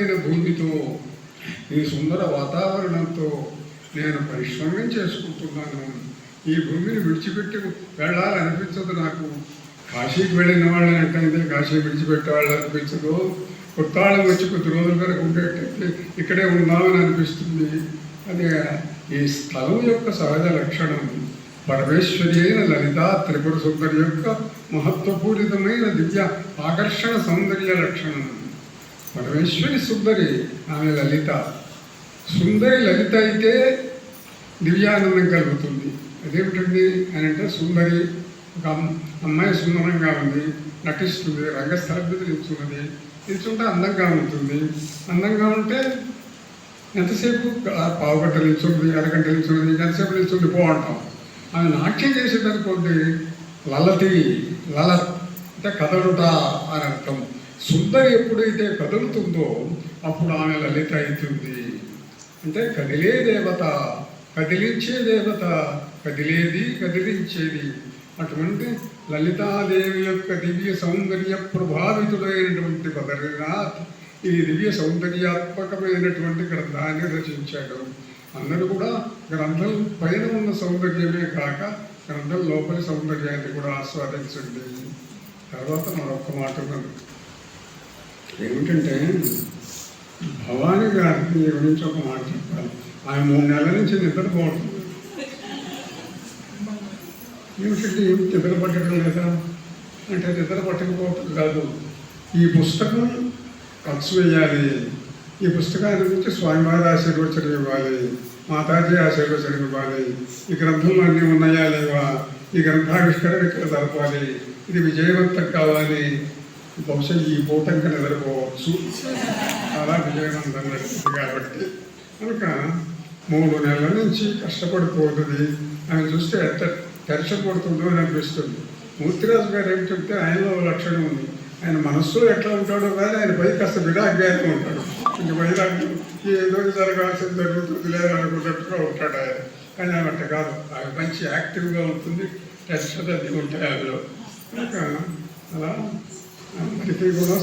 సుందరమైన భూమితో ఈ సుందర వాతావరణంతో నేను పరిశ్రమం చేసుకుంటున్నాను. ఈ భూమిని విడిచిపెట్టి వెళ్ళాలనిపించదు నాకు. కాశీకి వెళ్ళిన వాళ్ళని ఎక్కడైతే కాశీ విడిచిపెట్టే వాళ్ళు అనిపించదు కొత్తాళ్ళం వచ్చి కొద్ది రోజుల వరకు ఉండేటట్టు ఇక్కడే ఉన్నామని అనిపిస్తుంది. అది ఈ స్థలం యొక్క సహజ లక్షణం పరమేశ్వరి అయిన లలిత త్రిపుర సుందరి యొక్క మహత్వపూరితమైన దివ్య ఆకర్షణ సౌందర్య లక్షణం. పరమేశ్వరి సుందరి ఆమె లలిత. సుందరి లలిత అయితే దివ్యానందం కలుగుతుంది. అదేమిటండి? అని అంటే సుందరి ఒక అమ్మాయి సుందరంగా ఉంది నటిస్తుంది రంగస్థలం మీద నిల్చున్నది. నిల్చుంటే అందంగా ఉంటుంది. అందంగా ఉంటే ఎంతసేపు పావుగంట నిల్చుంది అరగంట నిల్చున్నది ఎంతసేపు నిల్చుంది పో అంటాం. ఆమె నాట్యం చేసేదనుకోండి లలతి లలత్ అంటే కదలుట అని అర్థం. సుందరి ఎప్పుడైతే కదులుతుందో అప్పుడు ఆమె లలిత అవుతుంది. అంటే కదిలే దేవత కదిలించే దేవత కదిలేది కదిలించేది. అటువంటి లలితాదేవి యొక్క దివ్య సౌందర్య ప్రభావితుడైనటువంటి బదరీనాథ్ ఈ దివ్య సౌందర్యాత్మకమైనటువంటి గ్రంథాన్ని రచించాడు. అందరూ కూడా గ్రంథం పైన ఉన్న సౌందర్యమే కాక గ్రంథం లోపలి సౌందర్యాన్ని కూడా ఆస్వాదించండి. తర్వాత మరొక మాట ఉన్నది ఏమిటంటే భవానీ గారికి గురించి ఒక మాట చెప్పాలి. ఆయన మూడు నెలల నుంచి నిద్రపోవట్లేదు ఏమిటంటే ఏమి నిద్ర పట్టడం లేదా? అంటే నిద్ర పట్టకపోవటం కాదు. ఈ పుస్తకం ఖర్చు వేయాలి. ఈ పుస్తకాన్ని గురించి స్వామివారి ఆశీర్వచనం ఇవ్వాలి. మాతాజీ ఆశీర్వచనం ఇవ్వాలి. ఈ గ్రంథంలో అన్నీ ఉన్నాయా లేవా? ఈ గ్రంథావిష్కరణ ఇక్కడ జరపాలి? ఇది విజయవంతం కావాలి. బహుశా ఈ పూటంక నిద్రపోవచ్చు చాలా విజయవంతం కాబట్టి. కనుక మూడు నెలల నుంచి కష్టపడిపోతుంది. ఆయన చూస్తే ఎంత టెన్షన్ పడుతుందో అని అనిపిస్తుంది. మూర్తిరాజు గారు ఏం చెప్తే ఆయనలో లక్షణం ఉంది. ఆయన మనస్సులో ఎట్లా ఉంటాడో కానీ ఆయన పై కాస్త విడాగ్యానే ఉంటాడు. ఇంకా వైరాగ్యం ఏదో జరగాల్సింది జరుగుతుంది లేదనుకున్నట్టుగా ఉంటాడు ఆయన. కానీ ఆమె అట్ట కాదు. ఆయన మంచి యాక్టివ్గా ఉంటుంది. టెన్షన్ అది ఉంటాయి అందులో. కనుక అలా అందరికీ కూడా